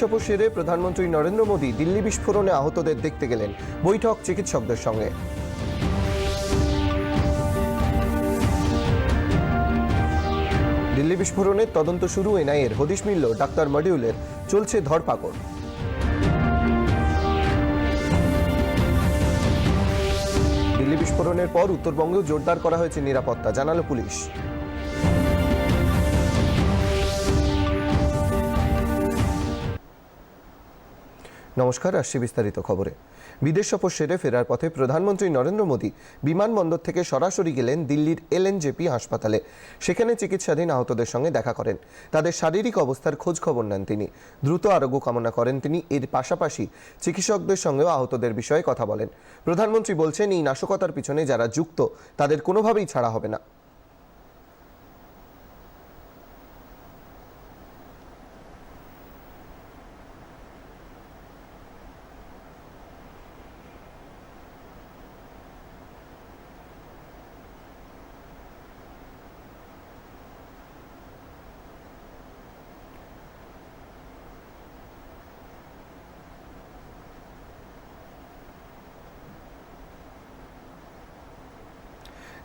সফর সেরে প্রধানমন্ত্রী নরেন্দ্র মোদী দিল্লি বিস্ফোরণে আহতদের দেখতে গেলেন বৈঠক চিকিৎসকদের সঙ্গে। দিল্লি বিস্ফোরণের তদন্ত শুরু, এনআইএর হদিশ মিলল ডাক্তার মডিউলের, চলছে ধরপাকড়। দিল্লি বিস্ফোরণের পর উত্তরবঙ্গেও জোরদার করা হয়েছে নিরাপত্তা, জানালো পুলিশ। নমস্কার, আসছি বিস্তারিত খবরে। বিদেশ সফর সেরে ফেরার পথে প্রধানমন্ত্রী নরেন্দ্র মোদী বিমানবন্দর থেকে সরাসরি গেলেন দিল্লির এলএনজেপি হাসপাতালে। সেখানে চিকিৎসাধীন আহতদের সঙ্গে দেখা করেন। তাদের শারীরিক অবস্থার খোঁজ খবর নেন তিনি। দ্রুত আরোগ্য কামনা করেন তিনি। এর পাশাপাশি চিকিৎসকদের সঙ্গেও আহতদের বিষয়ে কথা বলেন। প্রধানমন্ত্রী বলছেন, এই নাশকতার পিছনে যারা যুক্ত, তাদের কোনোভাবেই ছাড়া হবে না।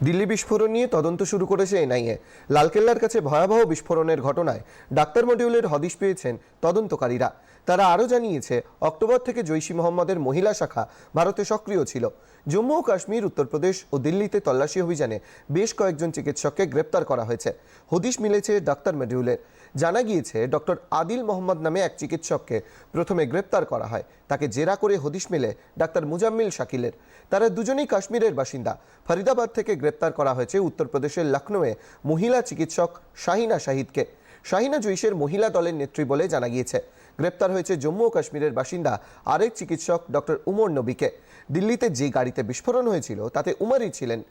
দিল্লি বিস্ফোরণ নিয়ে তদন্ত শুরু করেছে এনআইএ। লালকেল্লার কাছে ভয়াবহ বিস্ফোরণের ঘটনায় ডাক্তার মডিউলের হদিশ পেয়েছেন তদন্তকারীরা। তারা আরও জানিয়েছে, অক্টোবর থেকে জৈশি মোহাম্মদের মহিলা শাখা ভারতে সক্রিয় ছিল। জম্মু ও কাশ্মীর, উত্তরপ্রদেশ ও দিল্লিতে তল্লাশি অভিযানে বেশ কয়েকজন চিকিৎসককে গ্রেপ্তার করা হয়েছে। হদিশ মিলেছে ডাক্তার মডিউলের। জানা গিয়েছে, ডক্টর আদিল মোহাম্মদ নামে এক চিকিৎসককে প্রথমে গ্রেপ্তার করা হয়। তাকে জেরা করে হদিশ মেলে ডাক্তার মুজাম্মিল শাকিলের। তারা দুজনেই কাশ্মীরের বাসিন্দা। ফরিদাবাদ থেকে গ্রেপ্তার করা হয়েছে উত্তরপ্রদেশের লখনৌয়ে মহিলা চিকিৎসক শাহিনা শাহিদকে। শাহিনা জৈশের মহিলা দলের নেত্রী বলে জানা গিয়েছে। গ্রেপ্তার হয়েছে জম্মু ও কাশ্মীরের বাসিন্দা আরেক চিকিৎসক ডক্টর উমর নবীকে। দিল্লিতে যে গাড়িতে বিস্ফোরণ হয়েছিল, তাতে উমারই ছিলেন।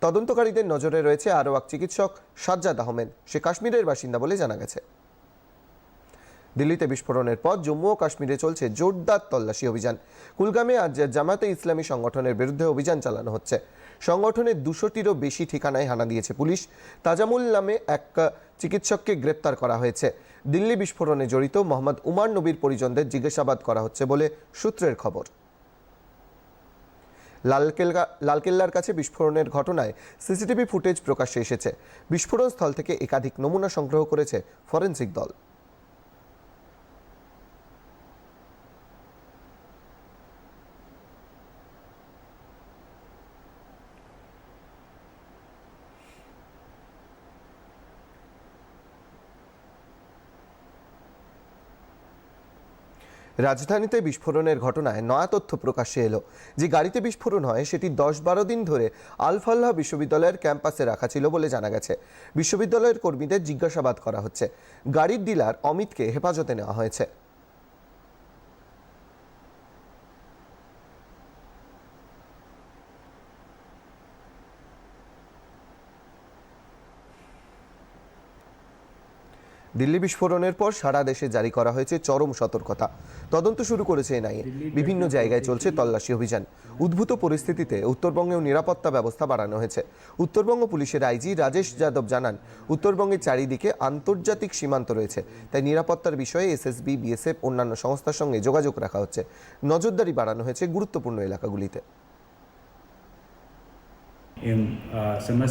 তদন্তকারীদের নজরে রয়েছে আরও এক চিকিৎসক, সাজ্জাদ আহমেদ। সে কাশ্মীরের বাসিন্দা বলে জানা গেছে। দিল্লিতে বিস্ফোরণের পর জম্মু ও কাশ্মীরে চলছে জোরদার তল্লাশি অভিযান। কুলগামে আজ জামাতে ইসলামী সংগঠনের বিরুদ্ধে অভিযান চালানো হচ্ছে। সংগঠনের দুশোটিরও বেশি ঠিকানায় হানা দিয়েছে পুলিশ। তাজামুল নামে এক চিকিৎসককে গ্রেপ্তার করা হয়েছে। দিল্লি বিস্ফোরণে জড়িত মোহাম্মদ উমার নবীর পরিজনদের জিজ্ঞাসাবাদ করা হচ্ছে বলে সূত্রের খবর। লালকেল্লা লালকেল্লার কাছে বিস্ফোরণের ঘটনায় সিসিটিভি ফুটেজ প্রকাশ্যে এসেছে। বিস্ফোরণস্থল থেকে একাধিক নমুনা সংগ্রহ করেছে ফরেনসিক দল। রাজধানীতে বিস্ফোরণের ঘটনায় নয়া তথ্য প্রকাশ্যে এলো যে গাড়িতে বিস্ফোরণ হয়, সেটি দশ বারো দিন ধরে আলফাল্লাহ বিশ্ববিদ্যালয়ের ক্যাম্পাসে রাখা ছিল বলে জানা গেছে। বিশ্ববিদ্যালয়ের কর্মীদের জিজ্ঞাসাবাদ করা হচ্ছে। গাড়ির ডিলার অমিতকে হেফাজতে নেওয়া হয়েছে। দিল্লি বিস্ফোরণের পর সারা দেশে জারি করা হয়েছে চরম সতর্কতা। তদন্ত শুরু করেছে এনআইএ। বিভিন্ন জায়গায় চলছে তল্লাশি অভিযান। উদ্ভূত পরিস্থিতিতে উত্তরবঙ্গেও নিরাপত্তা ব্যবস্থা বাড়ানো হয়েছে। উত্তরবঙ্গ পুলিশের আইজি রাজেশ যাদব জানান উত্তরবঙ্গের চারিদিকে আন্তর্জাতিক সীমান্ত রয়েছে। তাই নিরাপত্তার বিষয়ে এসএসবি বিএসএফ অন্যান্য সংস্থার সঙ্গে যোগাযোগ রাখা হচ্ছে। নজরদারি বাড়ানো হয়েছে গুরুত্বপূর্ণ এলাকাগুলিতে। এম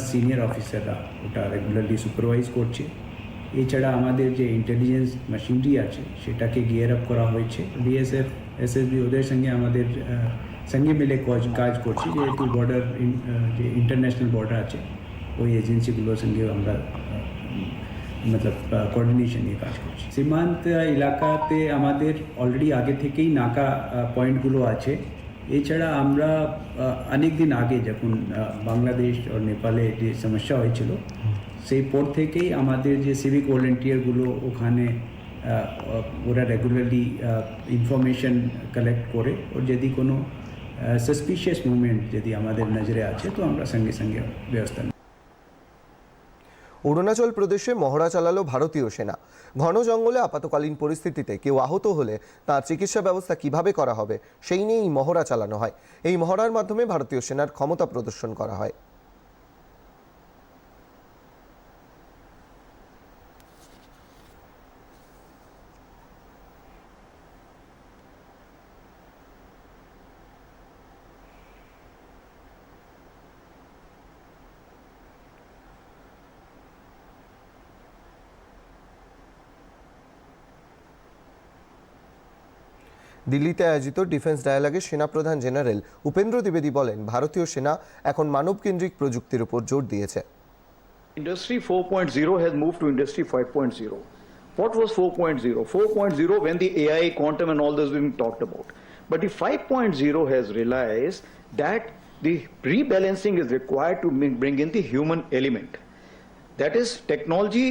সিনিয়র অফিসাররা ওটা রেগুলারলি সুপারভাইজ করছে। এছাড়া আমাদের যে ইন্টেলিজেন্স মেশিনারি আছে, সেটাকে গিয়ার আপ করা হয়েছে। বিএসএফ এসএসবি ওদের সঙ্গে আমাদের সঙ্গে মিলে কাজ করছি। যেহেতু বর্ডার যে ইন্টারন্যাশনাল বর্ডার আছে, ওই এজেন্সিগুলোর সঙ্গে আমরা মতলব কোঅর্ডিনেশন নিয়ে কাজ করছি। সীমান্ত এলাকাতে আমাদের অলরেডি আগে থেকেই নাকা পয়েন্টগুলো আছে। এছাড়া আমরা অনেক দিন আগে যখন বাংলাদেশ ও নেপালে যে সমস্যা হয়েছিল সেই পর থেকেই আমাদের যে সিভিক ভলেন্টিয়ারগুলো ওখানে ওরা রেগুলারলি ইনফরমেশন কালেক্ট করে। ওর যদি কোনো সাসপিশিয়াস মুভমেন্ট যদি আমাদের নজরে আছে, তো আমরা সঙ্গে সঙ্গে ব্যবস্থা। অরুণাচল প্রদেশে মহড়া চালালো ভারতীয় সেনা। ঘন জঙ্গলে আপাতকালীন পরিস্থিতিতে কেউ আহত হলে তার চিকিৎসা ব্যবস্থা কীভাবে করা হবে, সেই নিয়েই মহড়া চালানো হয়। এই মহড়ার মাধ্যমে ভারতীয় সেনার ক্ষমতা প্রদর্শন করা হয়। দিল্লিতে আয়োজিত ডিফেন্স ডায়ালগে সেনাপ্রধান জেনারেল উপেন্দ্র দ্বিবেদী বলেন ভারতীয় সেনা এখন মানবকেন্দ্রিক প্রযুক্তির উপর জোর দিয়েছে Industry 4.0 has moved to Industry 5.0. What was 4.0? 4.0 when the AI, quantum, and all this been talked about. But the 5.0 has realized that the rebalancing is required to bring in the human element. That is, technology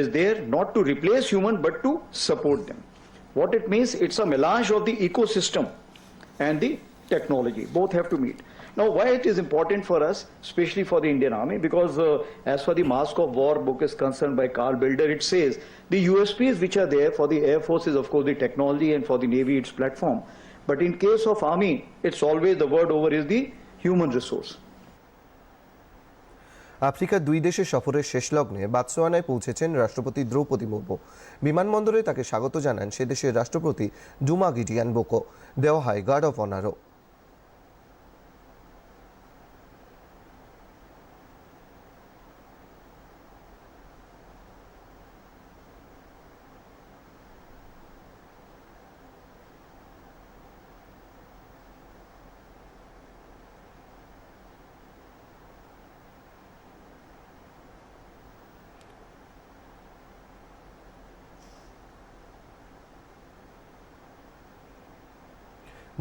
is there not to replace human but to support them. What it means, it's a melange of the ecosystem and the technology. Both have to meet. Now, why it is important for us, especially for the Indian Army, because uh, as for the Mask of War book is concerned by Carl Bilder, it says the USPs which are there for the Air Force is, of course, the technology, and for the Navy, its platform. But in case of Army, it's always the word over is the human resource. আফ্রিকার দুই দেশের সফরের শেষ লগ্নে বাতসোয়ানায় পৌঁছেছেন রাষ্ট্রপতি দ্রৌপদী মুর্মু। বিমানবন্দরে তাকে স্বাগত জানান সে দেশের রাষ্ট্রপতি ডুমা গিডিয়ান বোকো। দেওয়া হয় গার্ড অফ অনারও।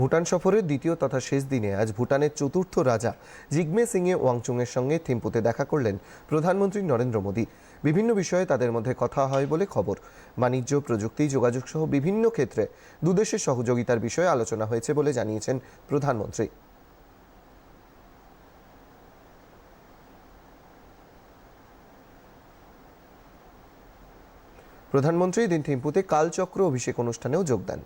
ভুটান সফরের দ্বিতীয় তথা শেষ দিনে আজ ভুটানের চতুর্থ রাজা জিগমে সিংয়ে ওয়াংচুংয়ের সঙ্গে থিম্পুতে দেখা করলেন প্রধানমন্ত্রী নরেন্দ্র মোদী। বিভিন্ন বিষয়ে তাদের মধ্যে কথা হয় বলে খবর। বাণিজ্য, প্রযুক্তি যোগাযোগ সহ বিভিন্ন ক্ষেত্রে দুদেশের সহযোগিতার বিষয়ে আলোচনা হয়েছে বলে জানিয়েছেন প্রধানমন্ত্রী। প্রধানমন্ত্রী দিন থিম্পুতে কালচক্র অভিষেক অনুষ্ঠানেও যোগ দেন।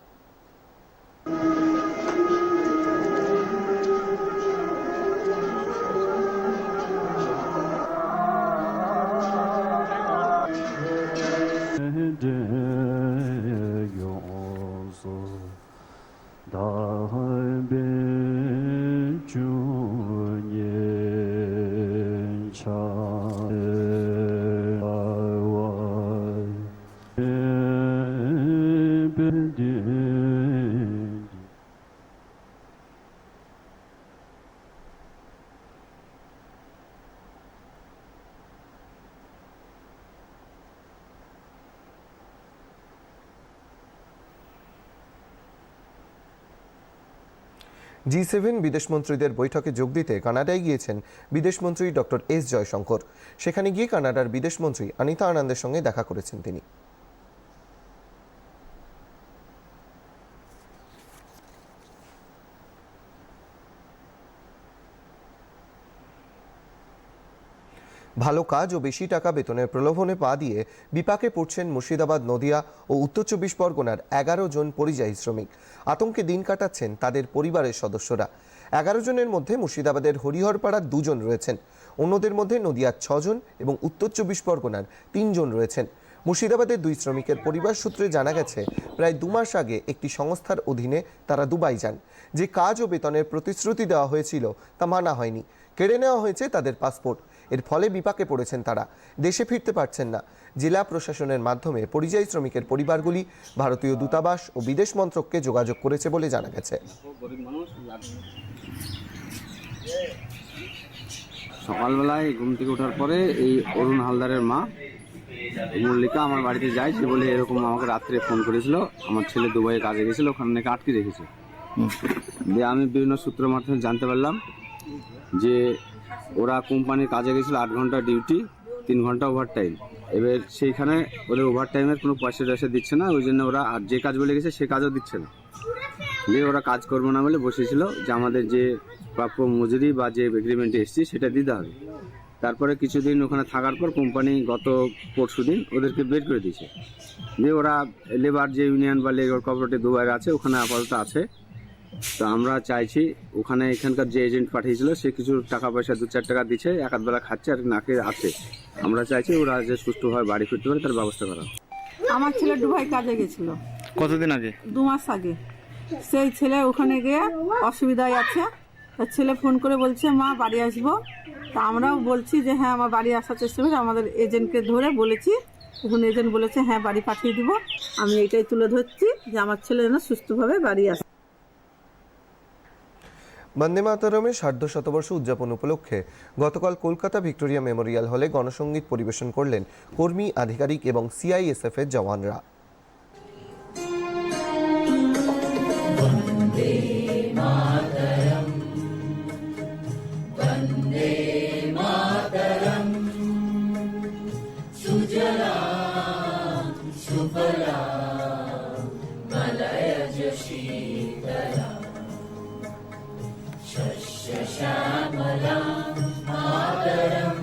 জি সেভেন বিদেশমন্ত্রীদের বৈঠকে যোগ দিতে কানাডায় গিয়েছেন বিদেশমন্ত্রী ডক্টর এস জয়শঙ্কর। সেখানে গিয়ে কানাডার বিদেশমন্ত্রী আনিতা আনন্দের সঙ্গে দেখা করেছেন তিনি। ভালো কাজ ও বেশি টাকা বেতনের প্রলোভনে পা দিয়ে বিপাকে পড়ছেন মুর্শিদাবাদ, নদিয়া ও উত্তর চব্বিশ পরগনার এগারো জন পরিযায়ী শ্রমিক। আতঙ্কে দিন কাটাচ্ছেন তাদের পরিবারের সদস্যরা। এগারো জনের মধ্যে মুর্শিদাবাদের হরিহরপাড়ার দুজন রয়েছেন। অন্যদের মধ্যে নদিয়ার ছজন এবং উত্তর চব্বিশ পরগনার তিনজন রয়েছেন। মুর্শিদাবাদের দুই শ্রমিকের পরিবার সূত্রে জানা গেছে, প্রায় দু মাস আগে একটি সংস্থার অধীনে তারা দুবাই যান। যে কাজ ও বেতনের প্রতিশ্রুতি দেওয়া হয়েছিল তা মানা হয়নি। কেড়ে নেওয়া হয়েছে তাদের পাসপোর্ট। এর ফলে বিপাকে পড়েছেন তারা। দেশে ফিরতে পারছেন না। জেলা প্রশাসনের মাধ্যমে পরিযায়ী শ্রমিকের পরিবারগুলি ভারতীয় দূতাবাস ও বিদেশ মন্ত্রককে যোগাযোগ করেছে বলে জানা গেছে। সকালবেলায় ঘুম থেকে ওঠার পরে এই অরুণ হালদারের মা মল্লিকা আমার বাড়িতে যায় সে বলে এরকম আমাকে রাত্রে ফোন করেছিল। আমার ছেলে দুবাইয়ে কাজে গেছিল ওখানে নাকি আটকে রেখেছে। দিয়ে আমি বিভিন্ন সূত্রের মাধ্যমে জানতে পারলাম যে ওরা কোম্পানির কাজে গেছিল আট ঘণ্টা ডিউটি, তিন ঘণ্টা ওভার টাইম এবার সেইখানে ওদের ওভার টাইমের কোনো পয়সা টয়সা দিচ্ছে না, ওই জন্য ওরা আর যে কাজ বলে গেছে সে কাজও দিচ্ছে না। দিয়ে ওরা কাজ করব না বলে বসেছিল যে আমাদের যে প্রাপ্য মজুরি বা যে এগ্রিমেন্টে এসেছি সেটা দিতে হবে। তারপরে কিছুদিন ওখানে থাকার পর কোম্পানি গত পরশু দিন ওদেরকে বের করে দিয়েছে। দিয়ে ওরা লেবার যে ইউনিয়ন বা লেবার কোঅপারেটিভ দুবাইয়ের আছে, ওখানে আপাতত আছে। তো আমরা চাইছি ওখানে এখানকার যে এজেন্ট পাঠিয়েছিল সে কিছু টাকা পয়সা দু চার টাকা দিচ্ছে এক আধ বেলা খাচ্ছে আর নাকে আছে আমরা চাইছি ওরা যে সুষ্ঠুভাবে বাড়ি ফিরতে পারে তার ব্যবস্থা করা আমার ছেলে দুবাই কাজে গেছিল। কতদিন আগে? দু মাস আগে। সেই ছেলে ওখানে গিয়ে অসুবিধায় আছে। তার ছেলে ফোন করে বলছে মা বাড়ি আসব। তা আমরাও বলছি যে হ্যাঁ আমার বাড়ি আসার চেষ্টা করি। আমাদের এজেন্টকে ধরে বলেছি। তখন এজেন্ট বলেছে হ্যাঁ বাড়ি পাঠিয়ে দিব। আমি এটাই তুলে ধরছি যে আমার ছেলে যেন সুস্থভাবে বাড়ি আসে। বন্দে মাতরমের সার্ধ শতবর্ষ উদযাপন উপলক্ষে গতকাল কলকাতা ভিক্টোরিয়া মেমোরিয়াল হলে গণসঙ্গীত পরিবেশন করলেন কর্মী, আধিকারিক এবং সিআইএসএফ এর জওয়ানরা Shantaram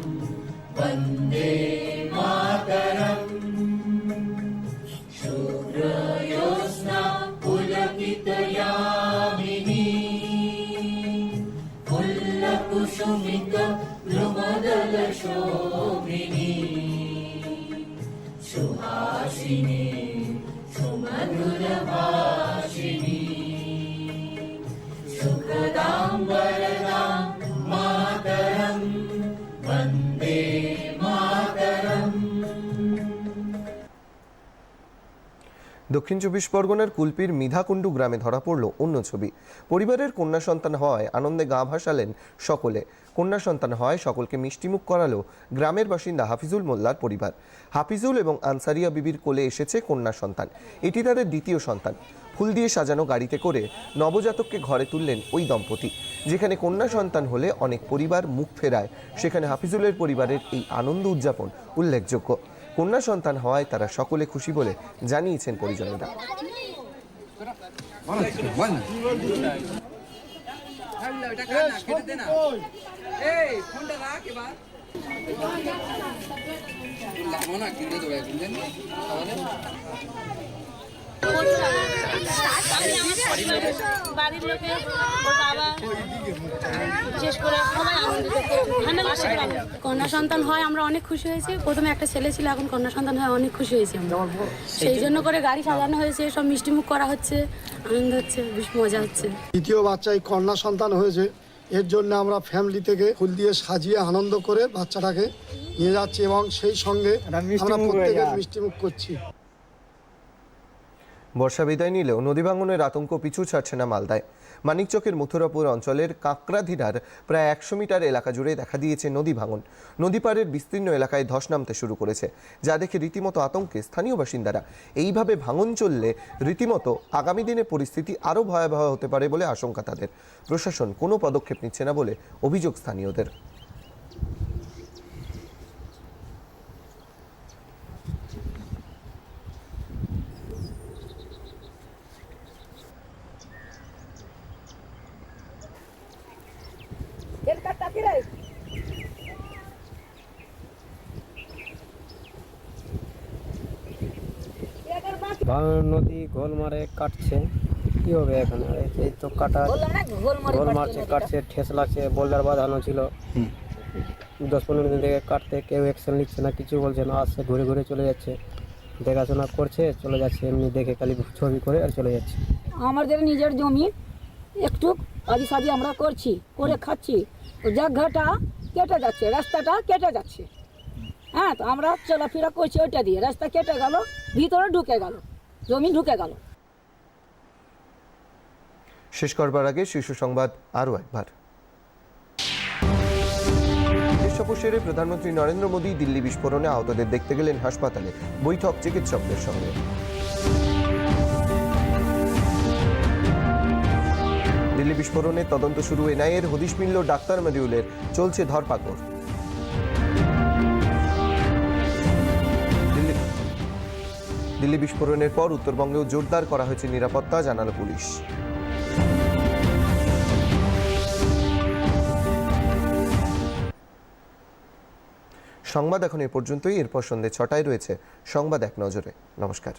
দক্ষিণ চব্বিশ পরগনার কুলপির মিধাকুণ্ডু গ্রামে ধরা পড়ল অন্য ছবি। পরিবারের কন্যা সন্তান হওয়ায় আনন্দে গা ভাসালেন সকলে। কন্যা সন্তান হয় সকলকে মিষ্টিমুখ করালো গ্রামের বাসিন্দা হাফিজুল মোল্লার পরিবার। হাফিজুল এবং আনসারিয়া বিবির কোলে এসেছে কন্যা সন্তান। এটি তাদের দ্বিতীয় সন্তান। ফুল দিয়ে সাজানো গাড়িতে করে নবজাতককে ঘরে তুললেন ওই দম্পতি, যেখানে কন্যা সন্তান হলে অনেক পরিবার মুখ ফেরায়। সেখানে হাফিজুলের পরিবারের এই আনন্দ উদযাপন উল্লেখযোগ্য। কন্যা সন্তান হওয়ায় তারা সকলে খুশি বলে জানিয়েছেন পরিজনেরা। বাড়ির লোকে ওর বাবা বিশেষ করে সবাই আনন্দিত ঠান্ডা লাগছে গ্রামে। কন্যা সন্তান হয় আমরা অনেক খুশি হয়েছি। প্রথমে একটা ছেলে ছিল এখন কন্যা সন্তান হয় অনেক খুশি হয়েছি আমরা। সেই জন্য করে গাড়ি সাজানো হয়েছে সব মিষ্টিমুখ করা হচ্ছে আনন্দ হচ্ছে বেশ মজা হচ্ছে। দ্বিতীয় বাচ্চায় কন্যা সন্তান হয়েছে। এর জন্য আমরা ফ্যামিলি থেকে ফুল দিয়ে সাজিয়ে আনন্দ করে বাচ্চাটাকে নিয়ে যাচ্ছি এবং সেই সঙ্গে আমরা প্রত্যেকের মিষ্টিমুখ করছি। বর্ষা বিদায় নিলেও নদী ভাঙনের আতঙ্ক পিছু ছাড়ছে না মালদায়। মানিকচকের মথুরাপুর অঞ্চলের কাঁকড়াধিরার প্রায় একশো মিটার এলাকা জুড়ে দেখা দিয়েছে নদী ভাঙন। নদী পাড়ের বিস্তীর্ণ এলাকায় ধস নামতে শুরু করেছে, যা দেখে রীতিমতো আতঙ্কে স্থানীয় বাসিন্দারা। এইভাবে ভাঙন চললে রীতিমতো আগামী দিনে পরিস্থিতি আরও ভয়াবহ হতে পারে বলে আশঙ্কা তাদের। প্রশাসন কোনো পদক্ষেপ নিচ্ছে না বলে অভিযোগ স্থানীয়দের ভাঙন নদী গোল মারে কাটছে। কি হবে এখানে? এই তো কাটা গোল মারছে কাটছে ঠেস লাগছে বোল্ডার বাঁধানো ছিল। দশ পনেরো দিন থেকে কাটতে কেউ অ্যাকশন নিচ্ছে না কিছু বলছে না আসছে ঘুরে ঘুরে চলে যাচ্ছে। দেখাশোনা করছে চলে যাচ্ছে এমনি দেখে খালি ছবি করে আর চলে যাচ্ছে। আমাদের নিজের জমি একটু আদি সাদি আমরা করছি করে খাচ্ছি। জায়গাটা কেটে যাচ্ছে রাস্তাটা কেটে যাচ্ছে। হ্যাঁ তো আমরা চলাফেরা করছি ওইটা দিয়ে রাস্তা কেটে গেল ভিতরে ঢুকে গেল। জমি ঢুকে গেল। শেষ করবার আগে শীর্ষ সংবাদ আরও একবার। সফর সেরে প্রধানমন্ত্রী নরেন্দ্র মোদী দিল্লি বিস্ফোরণে আহতদের দেখতে গেলেন হাসপাতালে বৈঠক চিকিৎসকদের সঙ্গে। দিল্লি বিস্ফোরণে তদন্ত শুরু, এনআইএর হদিশ মিলল ডাক্তার মডিউলের চলছে ধরপাকড়। দিল্লি বিস্ফোরণের পর উত্তরবঙ্গেও জোরদার করা হয়েছে নিরাপত্তা, জানাল পুলিশ। সংবাদ এখন এ পর্যন্তই। এরপর সন্ধ্যে ছটায় রয়েছে সংবাদ এক নজরে। নমস্কার।